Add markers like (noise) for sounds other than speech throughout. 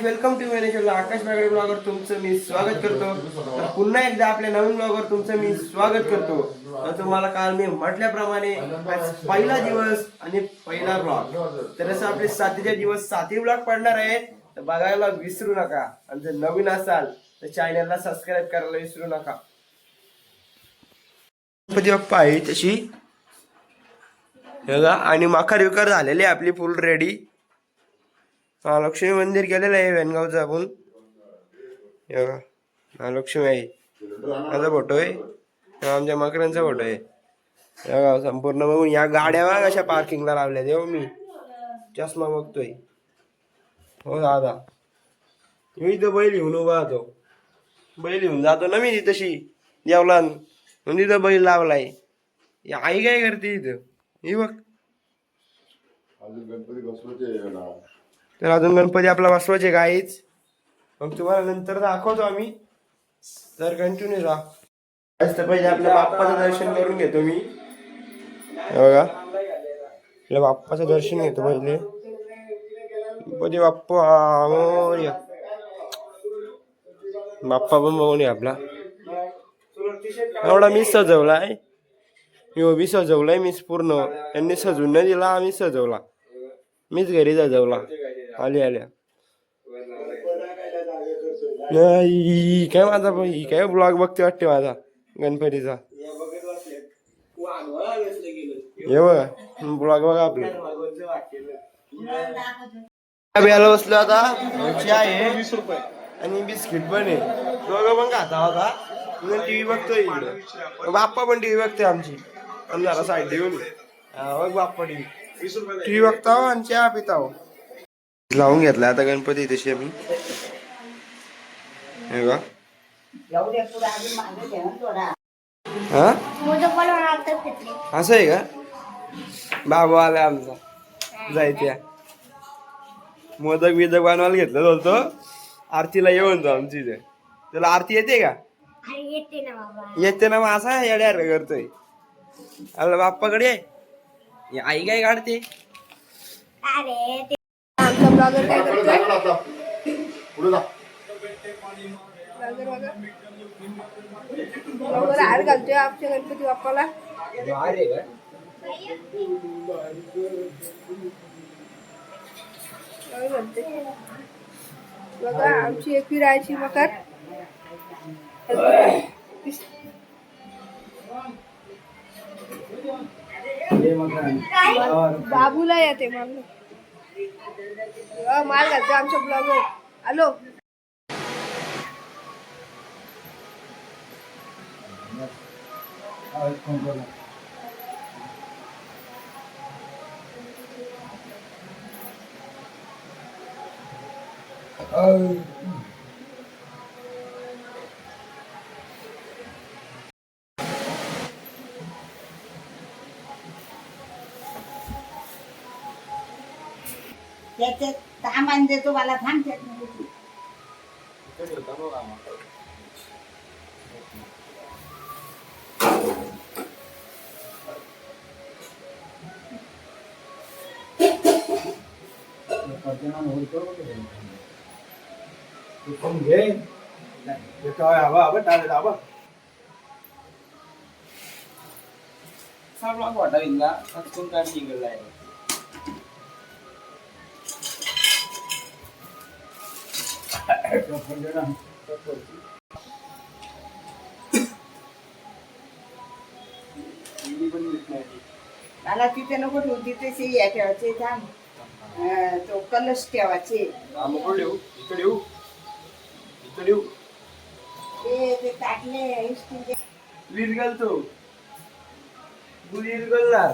Guys welcome to मेरे आकाश Bagde blogger तुमचं मी स्वागत करतो. तर पुन्हा एकदा आपल्या नवीन ब्लॉगर तुमचं मी स्वागत करतो. तर तुम्हाला काल मी म्हटल्याप्रमाणे पहिला दिवस आणि पहिला ब्लॉग तर असं आपले साथीचे दिवस सातही ब्लॉग पडणार आहेत तर बघायला विसरू नका. आणि जर नवीन असाल तर चॅनलला सबस्क्राईब करायला विसरू नका. गणपती बाप्पा आहे तशी. आणि मखर विकर झालेली आहे आपली फुल रेडी महालक्ष्मी मंदिर गेलेलं आहे वेनगावचं आपण. हे महालक्ष्मी आहे माझा फोटो आहे. आमच्या मकरांचा फोटो आहे. या संपूर्ण बघून या गाड्या बघा अशा पार्किंगला लावल्या देव मी. चष्मा बघतोय. हो दादा. मी इथं बैल घेऊन उभा तो बैल घेऊन जातो ना मी तशी जेवला म्हणून तिथं बैल लावलाय. आई काय करते इथं? ही बघ. तर अजून गणपती आपला बसवायचे काहीच मग तुम्हाला नंतर दाखवतो आम्ही. तर कंटिन्यू राहा तर पहिले आपल्या बाप्पाचं दर्शन करून घेतो मी. बघा. आपल्या बाप्पाचं दर्शन घेतो पहिले. गणपती बाप्पा मोरया बाप्पा पण बघून या आपला. एवढा मी सजवलाय. मी बी सजवलाय मीच पूर्ण. त्यांनी सजवून नाही दिला आम्ही सजवला. मीच घरी सजवला. आल्या. आल्या नाही काय माझा ही काय ब्लॉग बघते वाटते माझा गणपतीचा. हे बघा ब्लॉग बघा आपला. बियाला बसलो आता. चहा आहे आणि बिस्किट पण आहे. दोघं पण खाता होता टीव्ही बघतोय इकडं. बाप्पा पण टीव्ही बघतोय आमची. आणि जरा साईड येऊन हा, बघ बाप्पा टीव्ही टीव्ही बघताव आणि चहा पिताव लावून घेतला आता गणपती तशी आम्ही हे बघा. हा? असं आहे का? बाबा आला आमचा. जायत्या मोदक बिदक बनवायला घेतलं होतो आरतीला येऊन जाऊ आमची इथे. तुला आरती येते का? येते ना मग. असा येड्यार करतोय. अरे बाप्पाकडे. आई काय काढते? अरे ब्लॉगर काय करतोय? आता. पुढे जा. ब्लॉगर बघा ब्लॉगर हार घालतोय आमच्या गणपती बाप्पाला. बघा आमची एकवी राहायची मकर. बाबूला येते माल माल घालतो आमच्या ब्लॉगर हॅलो Oh. देतो मला थांब त्यात नको. मला तिथे नको ठेवू तिथे से या ठेवायचे थांब अं, तो कलश ठेवायचे ते ते टाकले इस्टीलचे. विरगल तो विरगलणार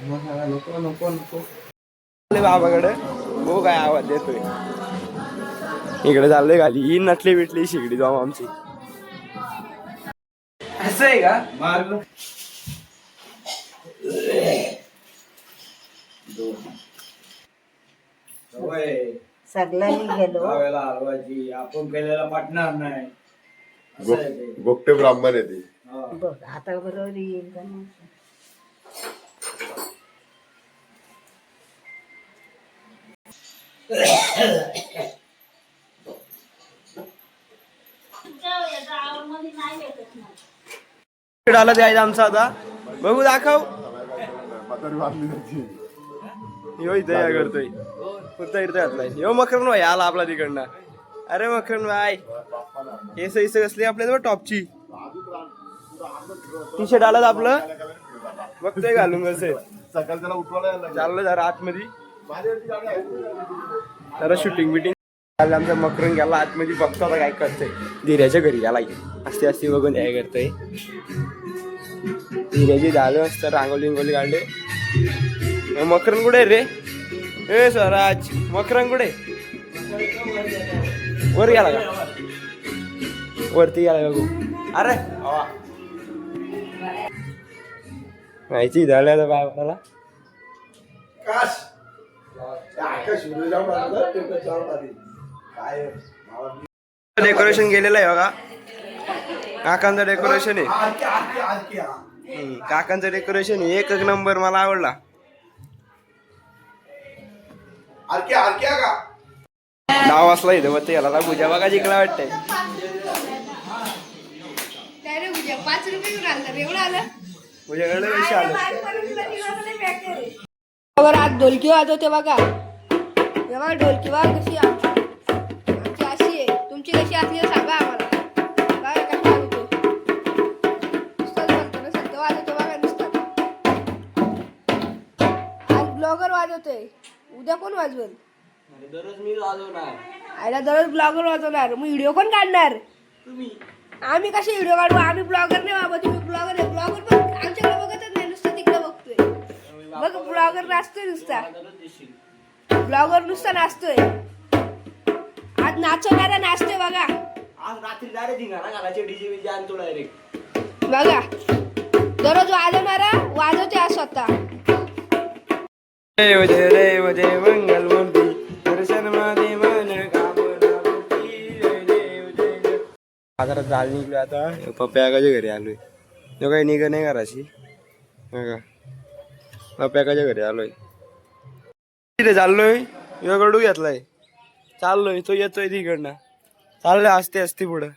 नको नको नको बाबाकडे हो काय आवाज देतोय. इकडे चाललोय खाली ही नटली बिटली शिगडी जाऊ आमची. असं आहे का? सगळ्यांनी गेलो. हलवायची आपण केलेला पटणार नाही. असं आहे ते. गो- गोपटे ब्राह्मण आहे ते. हा. बघ आता बरोबर येईल का नाही? आला द्यायचा आमचा आता. बघू दाखव. यो इथे या करतोय. फक्त इथे घातलाय? यो मकरन भाई आला आपला तिकडनं. अरे मकरन भाई हे सही कसली आपल्या टॉपची. टी शर्ट आलं आपलं. बघतोय घालून कसं सकाळ त्याला उठवायला. चाललं जरा आतमध्ये. तर शूटिंग बिटिंग. आमचा मकरून गेला आतमध्ये बघतो आता काय करतोय. धीर्याच्या घरी गेला असते असते बघून काय करतोय. धीर्याची झालं असतं रांगोली विंगोली काढले. मकरन कुठे रे? ए स्वराज मकरन कुठे? वर गेला का? वरती गेला बघू. अरे माहिती झालं डेकोरेशन केलेलं आहे बघा. काकांचं डेकोरेशन आहे. काकांचं डेकोरेशन आहे. एक एक नंबर मला आवडला. नाव असला इथं मग ते याला पूजा बघा जिंकला वाटतंय. आलं पूजाकडे पैसे आलं. आज ढोलकी वाजवते बघा. बघा ढोलकी वाज कशी आमची? आमची अशी आहे. तुमची कशी असली तर सांगा आम्हाला. बघा कशी वाजवते नुसतंच बोलतो ना सध्या वाजवते बघा नुसतं. आज ब्लॉगर वाजवतोय. उद्या कोण वाजवेल? दररोज मी वाजवणार. आयला दररोज ब्लॉगर वाजवणार. मग व्हिडिओ कोण काढणार? आम्ही कसे व्हिडिओ काढू? आम्ही ब्लॉगर नाही बाबा तुम्ही ब्लॉगर आहे. ब्लॉगर पण आमच्याकडे बघतच नाही. नुसतं तिकडे बघतोय. बघ ब्लॉगर नाचतोय नुसता. ब्लॉगर नुसता नाचतोय. आज नाचवणारा नाचतोय बघा. आज रात्री डायरेक्ट धिंगाणा घालायचे डीजे बीजे आणतो डायरेक्ट बघा. दररोज वाजवणारा वाजवते आज स्वतः. देव जय देव जय मंगल मूर्ती. दर्शनमध्ये मन कामना पूर्ती. जय देव जय देव. बाजारात जाल निघलो आता. पप्प्याकाच्या घरी आलोय. तो काही निघ नाही घराशी. का पप्प्याकाच्या घरी आलोय. तिथे चाललोय यो घेतलाय. चाललोय तो येतोय तिकडनं. चाललोय असते असते पुढं.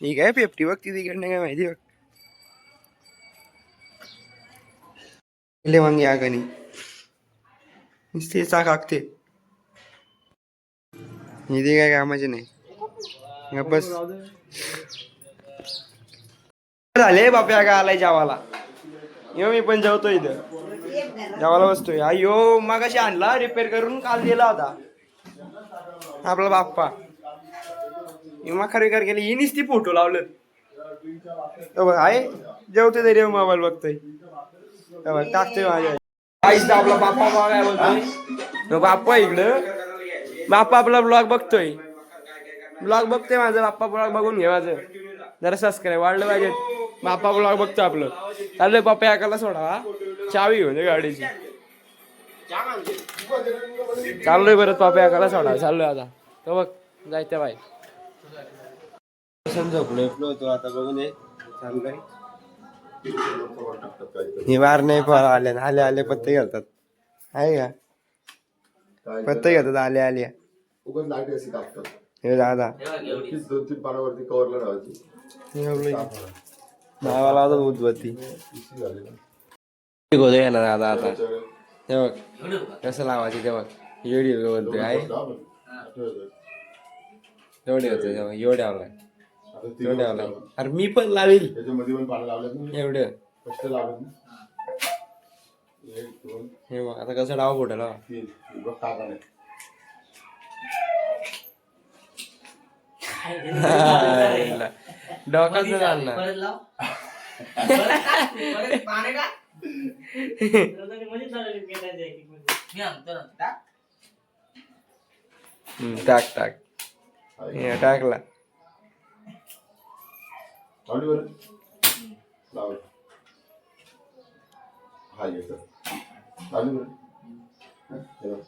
ही काय पेपटी बघ ती तिकडनं काय माहिती बघ. ले वांगी आगानी नुसते चाक आगते. ते काय कामाचे नाही. बस. झाले बाप्या का आलाय जेवाला यो मी पण जेवतो इथं. जेवायला बसतोय. अयो मगाशी आणला रिपेअर करून काल दिला होता. आपला बाप्पा. विमा विकार केली. हिनीच ती फोटो लावलं आहे. जेवते तरी मोबाईल बघतोय. टाकतोय माझ्या. आईच आपला बाप्पा बघा बोलतोय. तो बाप्पा इकडं. बाप्पा आपला ब्लॉग बघतोय. ब्लॉग बघतोय माझं. बाप्पा ब्लॉग बघून घे माझं. जरा सबस्क्राईब वाढलं पाहिजे. बाप्पा ब्लॉग बघतो आपलं. चाललंय पप्पा एकाला सोडा हा. चावी घेऊन ये गाडीची. चाललोय परत पापा एकाला सोडा. चाललोय आता. तो बघ जायचं बाय झोपलोय होतो आता बघून ये टाकतात काहीतरी. हे बार नाही फार आले आले आले पत्ते घालतात. आहे का? काय पत्ते घेतात आले आले. उगाच अशी हे दादा. दोन तीन पानावरती कव्हरला लावायची आता उद्बत्ती इशी झाली ना. दादा आता त्याच्यावर हे बघ कसं लावायचे ते बघ एवढी बोलतोय आहे. एवढे होते तेव्हा एवढे आवलाय आता एवढे आवलाय. अरे मी पण लावेल त्याच्यामध्ये पण पानं लावलेत ना एवढे कष्ट लावलेत कसं डाव फोटो लावा. बघ टाका नाही डोकाच नाही चालणार (laughs) हम्म, टाक टाक. हे टाकला. लावली बरं. लाव हा घेतो लावली बरं. हं, हे बघ.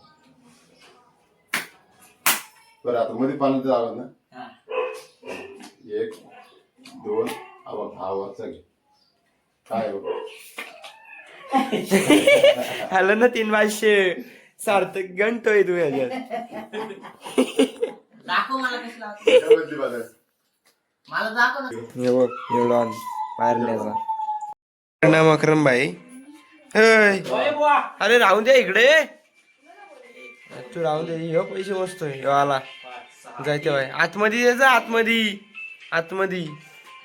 बरं आता मध्ये पाण्यात जावं ना? हा. एक. दोन वरचा घे. काय आलं ना तीन भाष्य सार्थक गणतोय तू ह्याच्यात. दाखव मला कसं लावतो त्याच्यामधली बाजार. मला दाखव ना. हे बघ एवढा मारण्याचा नाम अक्रम भाई अरे राहून दे इकडे. तू राहून दे. ह्यो पैसे मस्त ह्यो आला. जायते बाय आतमध्ये यायचं आतमध्ये. आतमध्ये.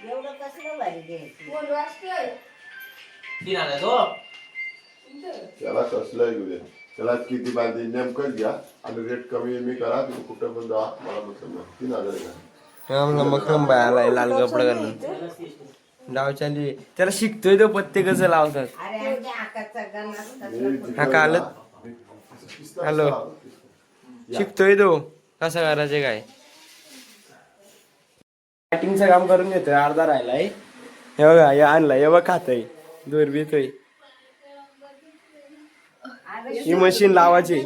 एवढं कसलं भारी द्यायचं कोण वाचतोय? तीन आला तो त्याला कसलं येऊ दे. त्याला किती बांधे नेमकं घ्या. आणि रेट कमी मी करा. तुम्ही कुठं पण जा. मला समजा. तीन हजार घ्या. भाई आलाय लाल कपडा घालून. डाव चालली त्याला शिकतोय तो पत्ते कसं लावतात. अरे आमच्या हे कसलं हा काल हॅलो. शिकतोय तो. कसं करायचे काय? बॅटिंगचं काम करून घेतोय अर्धा राहिलाय. हे बघा हे आणलाय हे बघ खातय. दूर बितोय ही मशीन लावायची.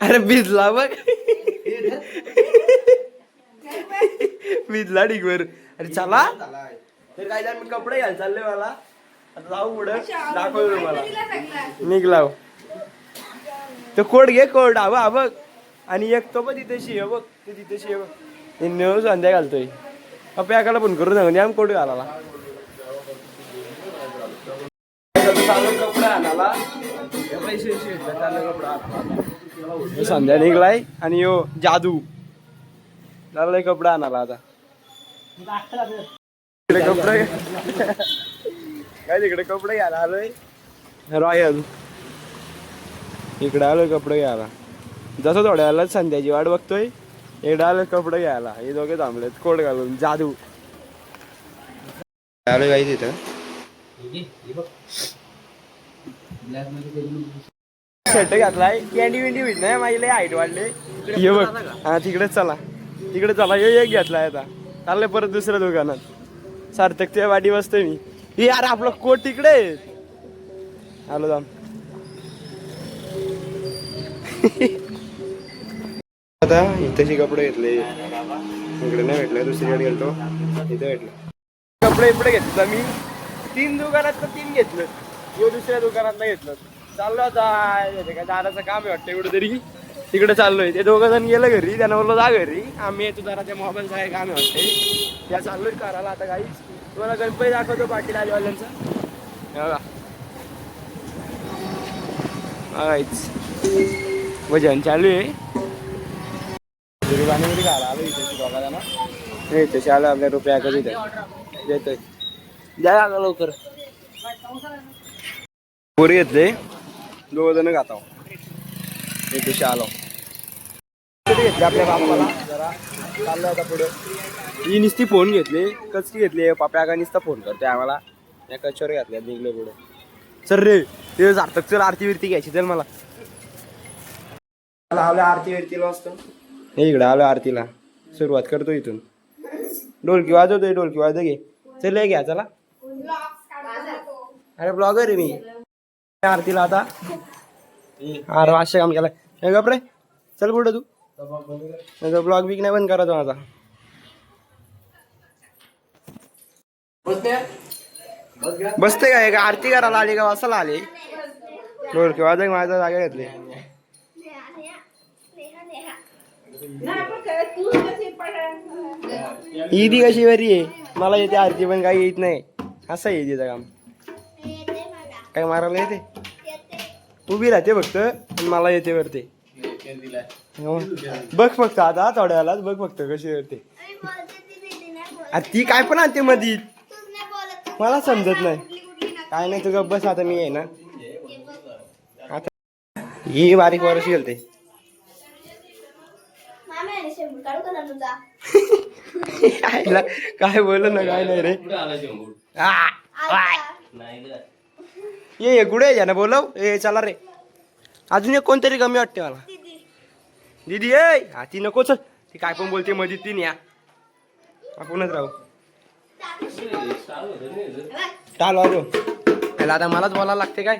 अरे भिजला बघ. भिजला डिगवर अरे चला. तर काय झालं, मी कपडे घ्यायला चालले मला. आता जाऊ पुढं. दाखवतो तुम्हाला. तिला निघलाव तो कोट घे कोट. हा बघ, हा बघ. आणि एक तो पण तिथेशी आहे बघ. ते तिथेशी आहे बघ. ते नेऊ संध्या घालतोय. पॅकाला पण करून सांगून आम्ही कोट घालाला कपडा आणाला कपडा संध्या निघलाय आणि यो जादू. चाललाय कपडा आणाला आता. इकडे कपडे काय तिकडे कपडे घ्यायला आलोय? रॉयल. इकडे आलोय कपडे घ्यायला. जसं थोड्या वेळाला संध्याची वाट बघतोय. इकडे आलोय कपडे घ्यायला. हे दोघे थांबलेत कोट घालून. जादू. काही तिथं शर्ट घातलाय. कॅन्डी विंडी होईल नाही माझी लय हाईट वाढले. ये बघ. हा तिकडेच चला. तिकडे चला. ये एक घेतलाय आता. चाललंय परत दुसऱ्या दुकानात सार्थक त्या वाटी बसतोय मी. हे यार आपलं कोट तिकडे. आलो जाम (laughs) आता इथेची कपडे घेतले. इकडे नाही भेटले दुसरीकडे गेलतो. इथे भेटले. कपडे इकडे घेतलं मी तीन दुकानात तीन घेतलं. यो दुसऱ्या दुकानात नाही घेतलं. चाललो आता काय दादाचं काम आहे वाटतं एवढं तरी. तिकडे चाललोय. ते दोघं जण गेलं घरी त्यांना बोललो जा घरी. आम्ही येतो जरा त्या मोबाईलचं काय काम आहे वाटते. त्या चाललोय करायला आता काही तुम्हाला गणपती दाखवतो पाटील आजीवाल्यांचा. बघा. भजन चालू आहे. दुर्गाने घाला आलो इथे दोघा जण नाही इथे आलो आपल्या रुपया कधी इथे. देतोय. द्या आला लवकर. पोरी घेतले. दोघ जण गाता तशी आलो कधी घेतले आपल्या बापाला जरा चाललो आता पुढे. ही नुसती फोन घेतली. कचकी घेतली? पाप्या का नुसता फोन करते आम्हाला? या कचोर घातल्या निघले पुढे. सर रे ते सार्थक चल आरती विरती घ्यायची चल मला. मला आरती विरतीला असतो. हे इकडे आलो आरतीला. सुरुवात करतो इथून. ढोलकी वाजवतोय ढोलकी वाजव घे. चल हे घ्या चला. अरे ब्लॉगर आहे मी. आरतीला आता. अरे असे काम केलं हे गप रे. चल पुढे तू? ब्लॉग बिग नाही बंद करायचो माझा. बसते का एक? आरती करायला आली का? वासाला आली? ढोलकी वाजव माझ्या जागा घेतली. ही ती कशी बरी आहे? मला येते आरती पण काही येत नाही. असं आहे तिचं काम. काय मारायला येते? उभी राहते फक्त मला येते वरते. बघ फक्त आता थोड्या बघ फक्त कशी वरते ती काय पण आणते मधी. मला समजत नाही. काय नाही तुझं बस आता मी आहे ना. आता ही बारीक वरच गेलते (laughs) आईला काय बोल ना काय नाही रे. ये ये कुठे आहे ना बोलव. ए चला रे. अजून एक कोणतरी कमी वाटते मला. दीदी. ए हा ती नको चल. ती काय पण बोलते मधी ती या. आपणच राहू. टाल वाजव. त्याला आता मलाच बोलायला लागते काय?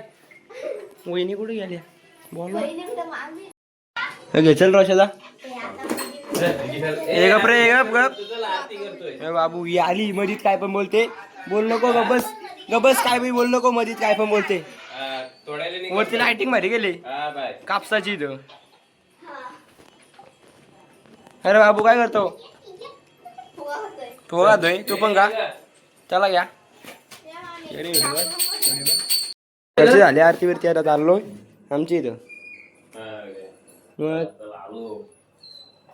वहिनी कुठे गेली बोल घे चल रोशाचा ए गप रे गप. गप बाबू ही आली मधीत काय पण बोलते. बोल नको गबस बस. बस काय बी बोल नको मधीत काय पण बोलते. वरती लाइटिंग मारी गेली कापसाची इथं. अरे बाबू काय करतो? तो खातोय. तू पण का चला घ्या. अरे वा. त्याची झाली आरती वरती आता चाललोय. आमची इथं. मग?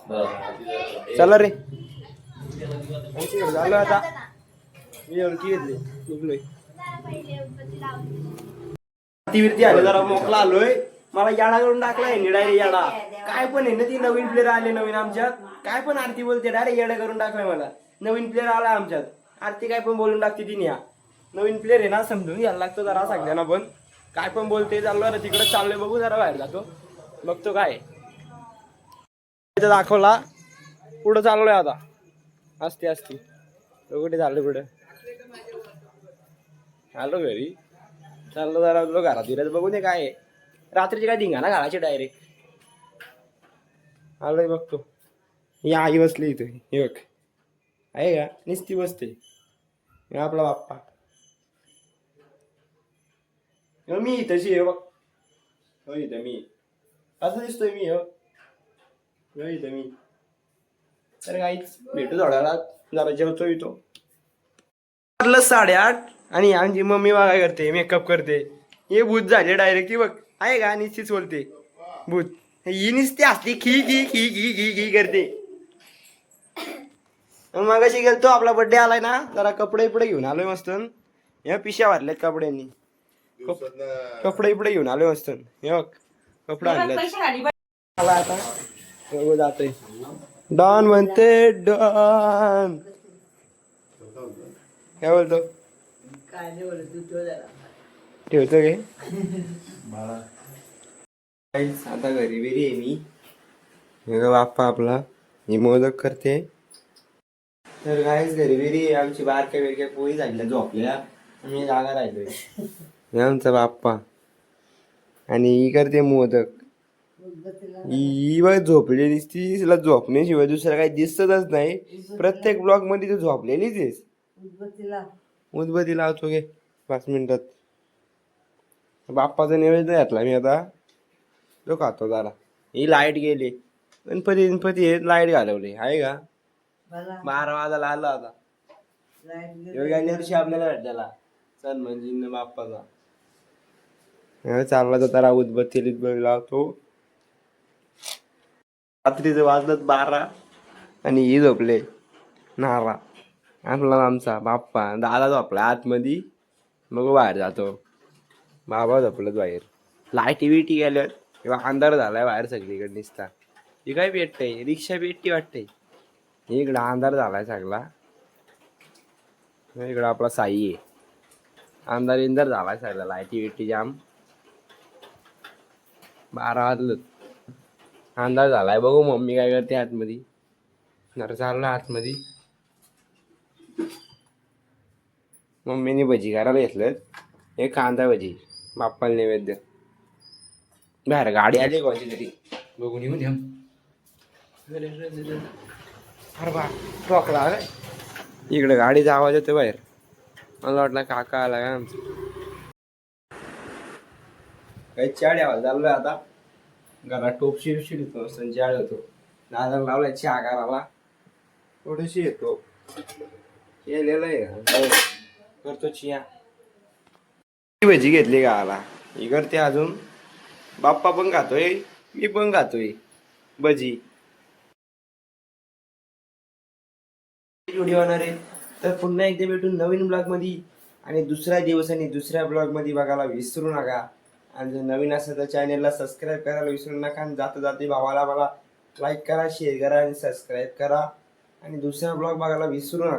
चला रे. चाललोय आता. मी ओळखी घेतली. निघलोय. आरती वरती आले. जरा मोकला आलोय. मला याडा करून टाकलाय डायरेक्ट याडा. काय पण आहे ना ती नवीन प्लेअर आले नवीन आमच्यात. काय पण आरती बोलते डायरेक्ट येडा करून टाकलाय मला. नवीन प्लेअर आला आमच्यात. आरती काय पण बोलून टाकते तिने या. नवीन प्लेअर आहे ना समजून घ्यायला लागतो जरा सगळ्यांना पण. काय पण बोलते चाललो रे तिकडे चाललोय बघू जरा बाहेर जातो. बघतो काय इथं दाखवला. पुढं चाललोय आता. असते असते कुठे चाललो पुढे. आलो घरी. चाललो जरा तुला घरात फिरत बघू दे काय आहे. रात्रीची काय धिंगा ना घराची डायरेक्ट आलोय बघतो ही आई बसली इथे. हे बघ. आहे का? निस्ती बसते. हे आपला बाप्पा. हे मी तशी आहे बघ. हो इथं मी. असं दिसतोय मी हो. इथं मी तर काहीच भेटू थोड्याला जरा जेवतो येतो वाजलं साडेआठ आणि आमची मम्मी बघा काय करते मेकअप करते. हे भूत झाले डायरेक्ट ती बघ. आहे का? निश्चित बोलते. भूत. ही निसते असते खी खी खी खी खी खी करते. मग अशी गेलतो आपला बर्थडे आलाय ना जरा कपडे बिपडे घेऊन आलोय मस्त. या पिशा भरल्यात कपड्यांनी. कपडे बिपडे घेऊन आलोय मस्त. हे बघ कपडे आणलेत आला आता. बघू डॉन म्हणते डॉन. काय बोलतो? ठेवतो गे आता घरी बेरी आहे मी हे बाप्पा आपला. ही मोदक करते. तर काहीच घरी बेरी आहे. आमची बारक्या बिरक्या पोळी झालेल्या झोपल्या. मी जागा राहिलोय. आमचा बाप्पा. आणि ही करते मोदक. बघ झोपलेली दिसती तिला झोपण्याशिवाय दुसरं काही दिसतच नाही. प्रत्येक ब्लॉगमध्ये तू झोपलेलीच आहेस. उदबत्ती लावतो घे पाच मिनिटात. बाप्पाचा नैवेद्य घातला मी आता. तो खातो जरा. ही लाइट गेली. गणपती गणपती हे लाइट घालवली. आहे का? बारा वाजायला आला आता. योग्य वर्षी आपल्याला भेटलेला सण म्हणजे बाप्पाचा. चालला तर जरा उदबत्ती लावतो. रात्रीचं वाजलं बारा आणि ही झोपले. नारा. आपला आमचा बाप्पा दादा झोपला आतमध्ये. मग बाहेर जातो. बाबा झोपलत बाहेर. लाईटी बिटी गेल्यात. किंवा अंधार झालाय बाहेर सगळीकडे निसता. ही काय भेटतंय रिक्षा भेटती वाटते इकडं अंधार झालाय सगळा. इकडं आपला साई आहे. अंधार इंधार झालाय सगळा. लाईटी बिटी जाम. बारा वाजलं अंदाज झालाय. बघू मम्मी काय करते आतमध्ये. नर चाललं आतमध्ये. मम्मीने भजी करायला घेतलं हे कांदा भजी. बाप्पाला नैवेद्य. बाहेर गाडी आली कोणची तरी. बघून येऊन द्या. अरे बा टोकला इकडे गाडीचा आवाज येतो बाहेर. मला वाटलं काका आला काय आमचं. काही चाड आवाज चाललोय आता. घरात टोप शिरशिर येतो संजाळ होतो. नादर लावलाय चहा थोडीशी येतो केलेलं आहे. करतो चिया भजी घेतली गावाला ही करते अजून. बाप्पा पण खातोय मी पण खातोय. भजी. व्हिडिओ होणार आहे. तर पुन्हा एकदा भेटून नवीन ब्लॉगमध्ये. आणि दुसऱ्या दिवसांनी दुसऱ्या ब्लॉगमध्ये बघायला विसरू नका. आणि जर नवीन असेल तर चॅनेलला सबस्क्राईब करायला विसरू नका आणि जाता जाते भावाला मला लाईक करा शेअर करा आणि सबस्क्राईब करा. आणि दुसरा ब्लॉग बघायला विसरू नका.